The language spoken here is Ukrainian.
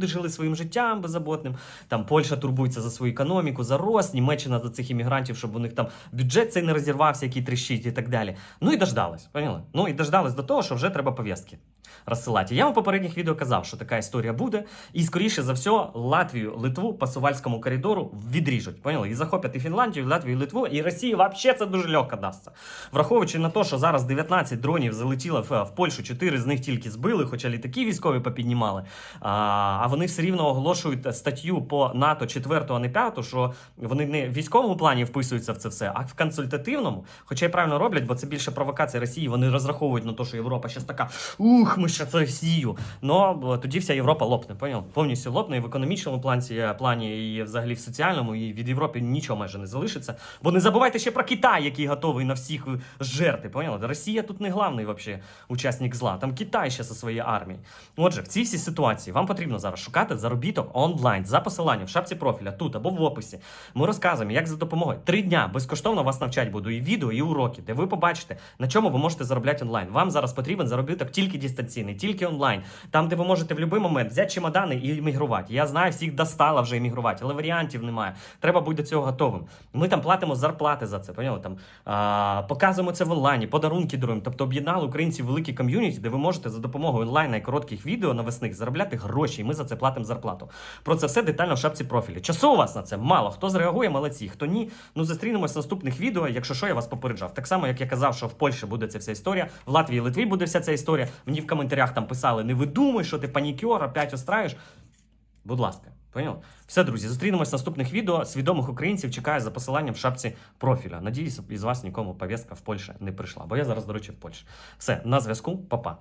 Люди жили своїм життям беззаботним. Там Польща турбується за свою економіку, за рост, Німеччина за цих іммігрантів, щоб у них там бюджет цей не розірвався, який тріщить і так далі. Ну і дождались, поняли? Ну і дождались до того, що вже треба пов'язки розсилати. Я вам в попередніх відео казав, що така історія буде, і скоріше за все, Латвію, Литву по Сувальському коридору відріжуть. Поняли? І захоплять і Фінляндію, і Латвію, і Литву, і Росії взагалі це дуже легко дасться. Враховуючи на те, що зараз 19 дронів залетіло в, Польщу, 4 з них тільки збили, хоча літаки військові попіднімали. А вони все рівно оголошують статтю по НАТО 4, а не 5, що вони не в військовому плані вписуються в це все, а в консультативному. Хоча й правильно роблять, бо це більше провокація Росії. Вони розраховують на те, що Європа зараз така ух, ми ще це Росію. Ну тоді вся Європа лопне. Поняв? Повністю лопне і в економічному плані, плані, і взагалі в соціальному, і від Європи нічого майже не залишиться. Бо не забувайте ще про Китай, який готовий на всіх е, жерти. Поняли? Росія тут не главний вообще учасник зла. Там Китай ще зі своєю армією. Отже, в цій всій ситуації вам потрібно зараз шукати заробіток онлайн за посиланням в шапці профіля тут або в описі. Ми розказуємо, як за допомогою три дня безкоштовно вас навчать буду і відео, і уроки, де ви побачите, на чому ви можете заробляти онлайн. Вам зараз потрібен заробіток тільки дистанційний, тільки онлайн. Там, де ви можете в будь-який момент взяти чемодани і іммігрувати. Я знаю, всіх достало вже іммігрувати, але варіантів немає. Треба бути до цього готовим. Ми там платимо зарплати за це. Поняли? Там а, показуємо це в онлайні, подарунки даруємо. Тобто об'єднали українців великі ком'юніті, де ви можете за допомогою онлайна і коротких відео навесних заробляти гроші, і ми за це платимо зарплату. Про це все детально в шапці профілі. Часу у вас на це мало. Хто зреагує, молодці. Хто ні, ну зустрінемось в наступних відео. Якщо що, я вас попереджав. Так само, як я казав, що в Польщі буде ця вся історія, в Латвії Литві буде вся ця історія. Мені в коментарях там писали: не видумай, що ти панікер, опять остраюєш. Будь ласка, поняв? Все, друзі, зустрінемось в наступних відео. Свідомих українців чекаю за посиланням в шапці профіля. Надіюсь, із вас нікому повістка в Польщі не прийшла. Бо я зараз, до речі, в Польщі. Все, на зв'язку, Па-па.